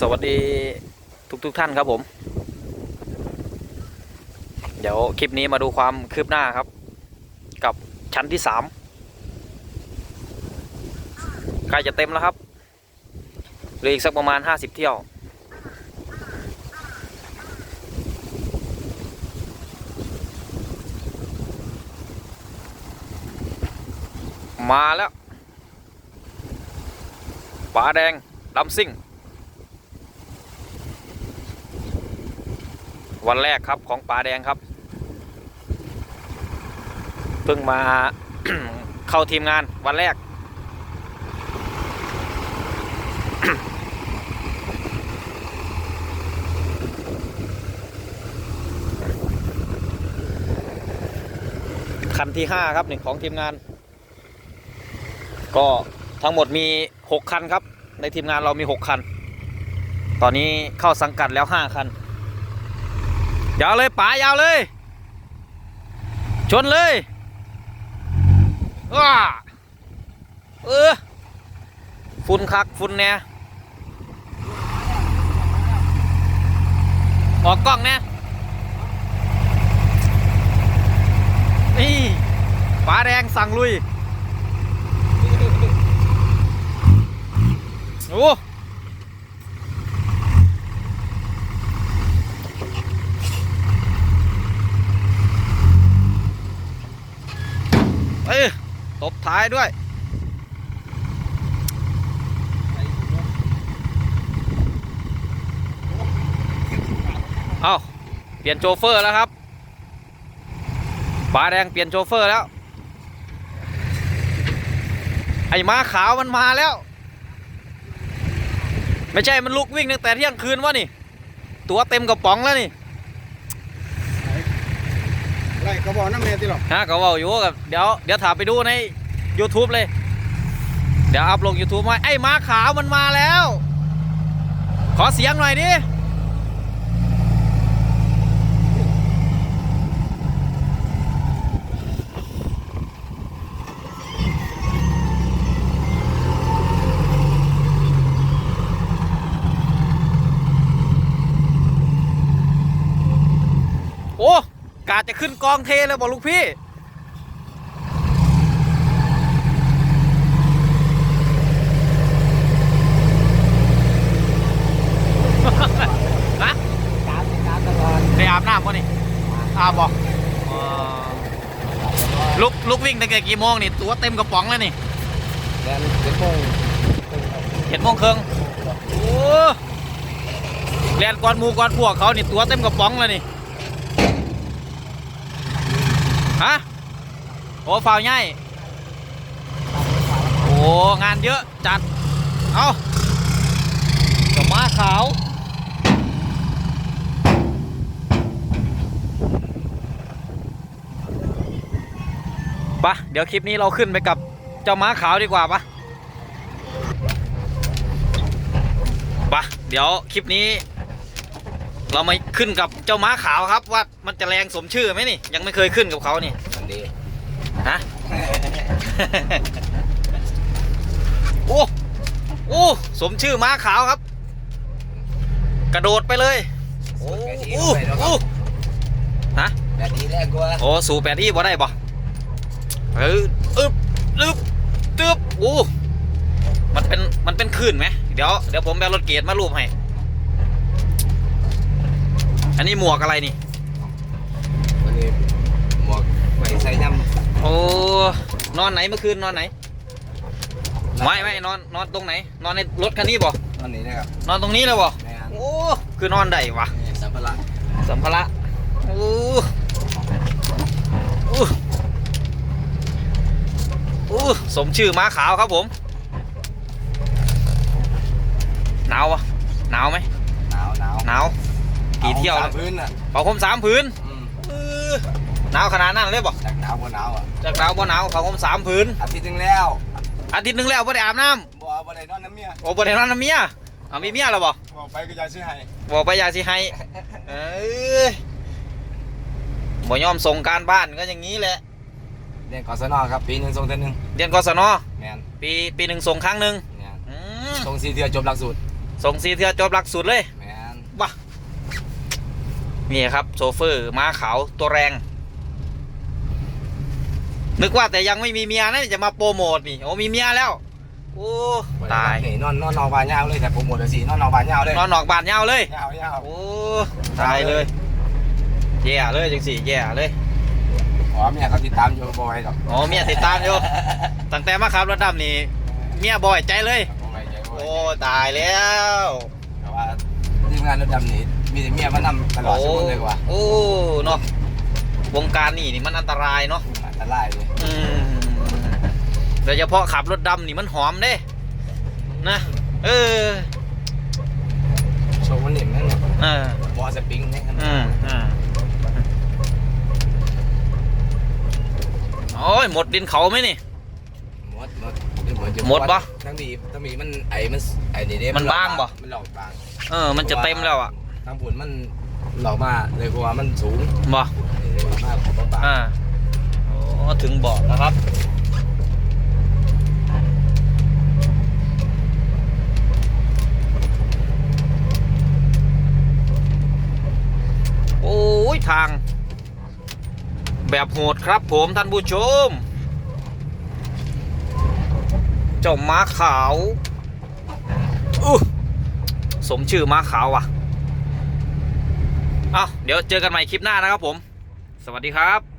สวัสดีทุกทุกท่านครับผม เดี๋ยวคลิปนี้มาดูความคืบหน้าครับ กับชั้นที่สามใกล้จะเต็มแล้วครับเหลืออีกสักประมาณห้าสิบเที่ยว มาแล้วป๋าแดงดำซิ่ง วันแรกครับของป๋าแดงครับ เพิ่งมาเข้าทีมงานวันแรก คันที่ห้าครับหนึ่งของทีมงาน ก็ทั้งหมดมี6คันครับ ในทีมงานเรามี6คัน ตอนนี้เข้าสังกัดแล้ว5คัน ยาวเลยป๋ายาวเลย ชนเลยว้าเออฝุ่นคักฝุ่นเนี่ยออกกล้องเนี่ยนี่ป๋าแดงสั่งลุย โอ้เอ้ย ตบท้ายด้วยเอาเปลี่ยนโชเฟอร์แล้วครับปลาแดงเปลี่ยนโชเฟอร์แล้ว ไอ้ม้าขาวมันมาแล้ว ไม่ใช่มันลุกวิ่งตั้งแต่เที่ยงคืนวะนี่ ตัวเต็มกระป๋องแล้วนี่ ไรก็บอกน้ำเมียที่หรอกฮะก็เว่าอยู่กับเดี๋ยวเดี๋ยวถามไปดูใน YouTube เลย เดี๋ยวอัพลง YouTube ไว้ไอ้ม้าขาวมันมาแล้ว ขอเสียงหน่อยดิ โอ้กาจะขึ้นกองเทเลยบอกลูกพี่ นะการการตลอดได้อาบน้ำป่ะนี่อาบบอกลุกลุกวิ่งตั้งแต่กี่โมงนี่ ตัวเต็มกระป๋องแล้วนี่แดนเป็นโมงเห็นโมงครึ่งโอ้เรียนก่อนหมูก่อนพวกเขานี่ตัวเต็มกระป๋องแล้วนี่ ฮะ โอ้ฝ่าวใหญ่โอ้งานเยอะจัด เอากับม้าขาวปะเดี๋ยวคลิปนี้เราขึ้นไปกับเจ้าม้าขาวดีกว่าปะปะเดี๋ยวคลิปนี้ เรามาขึ้นกับเจ้าม้าขาวครับว่ามันจะแรงสมชื่อไหมนี่ ยังไม่เคยขึ้นกับเขานี่ดี ฮะ โอ้ โอ้ สมชื่อม้าขาวครับ กระโดดไปเลย โอ้โอ้โอ้ฮะแบบนี้แรงกว่าโอ้สู่แปดที่บ่ได้บ่เอออึบอึบตึบโอ้มันเป็น มันเป็นคลื่นไหม เดี๋ยว เดี๋ยวผมแบรถเกียร์มารูปให้ อันนี้หมวกอะไรนี่วันนี้หมวกไว้ใส่น้ โอ้ นอนไหนเมื่อคืนนอนไหนำไม่ไม่นอนนอนตรงไหน นอนในรถคันนี้บ่อันนี้นะครับนอนตรงนี้เลยบ่แม่นโอ้คือนอนได้วะนี่สัมภาระสัมภาระโอ้โอ้โอ้สมชื่อม้าขาวครับผม หนาวปะหนาวไหมหนาวหนาวหนาวกี่เที่ยวอาแล้วพื้นอะเป่าคมสามผืนอืมเออ หนาวขนาดนั้นเลยบ่จากหนาวกว่าหนาวอะจากหนาวบ่หนาวเป่าคมสามผืนอาทิตย์หนึงแล้วอาทิตย์หนึงแล้วบ่ได้อาบน้บ่บ่ได้นอนน้ำเมียำโอ้บ่ได้นอนน้ำเมียเอามีเมียแล้วบ่บอกไปก็ยาซื้อให้บอกไปอยากสิให้เอ้ยบ่ยอมส่งการบ้านก็อย่างนี้แหละเรียนกศนครับปีหนึ่งส่งเท่านึงเรียนกศนแมนปีปีหนึ่งส่งครั้งหนึ่งแมนอืมส่งสี่เทือจบหลักสูตรส่งสีเทือจบหลักสูตรเลย แมนว้านี่ครับโซเฟอร์ม้าขาวตัวแรง นึกว่าแต่ยังไม่มีเมียนะจะมาโปรโมทนี่โอ้มีเมียแล้วโอ้ตายนี่นอนนอนนอนบานยาวเลยแต่ผมหมดเลยสินอนนอนบานยาวเลยนอนหนอกบานยาวเลยยาวยาวโอ้ตายเลยแย่เลยจังสี่แย่เลยอ๋อเมียเขาติดตามอยู่บ่อยดอกอ๋อเมียติดตามอยู่ตั้งแต่มาขับรถดำนี่เมียบ่อยใจเลยบ่อยใจบ่อยโอ้ตายแล้วแต่ว่าทีมงานรถดำนี่มีแต่เมียมานำตลอดชั่วโมงเลยว่ะโอ้เนาะวงการนี่นี่มันอันตรายเนาะอัน ตรายเลยอืมโดยเฉพาะขับรถดำนี่มันหอมเด้ นะ เออโชว์มันนิ่มนั่นเนี่ยเออ บอสปริงเนี่ยอืมอืมโอ้ย หมดดินเขาไหมนี่ หมดหมดหมดหมดปะทั้งดีทั้งดีมันไอ้มันไอ้นี่เด้มันบางปะ มันหลอกบางเออ มันจะเต็มแล้วอะทางผุนมันหลอกมาเลยกว่ามันสูงบ่เลยกว่ามากของบาง อ่าโอ้ ถึงบอกนะครับ โอ้ย ทาง แบบโหดครับผมท่านผู้ชม เจ้าม้าขาวอู้สมชื่อม้าขาวว่ะเอาเดี๋ยวเจอกันใหม่คลิปหน้านะครับผม สวัสดีครับ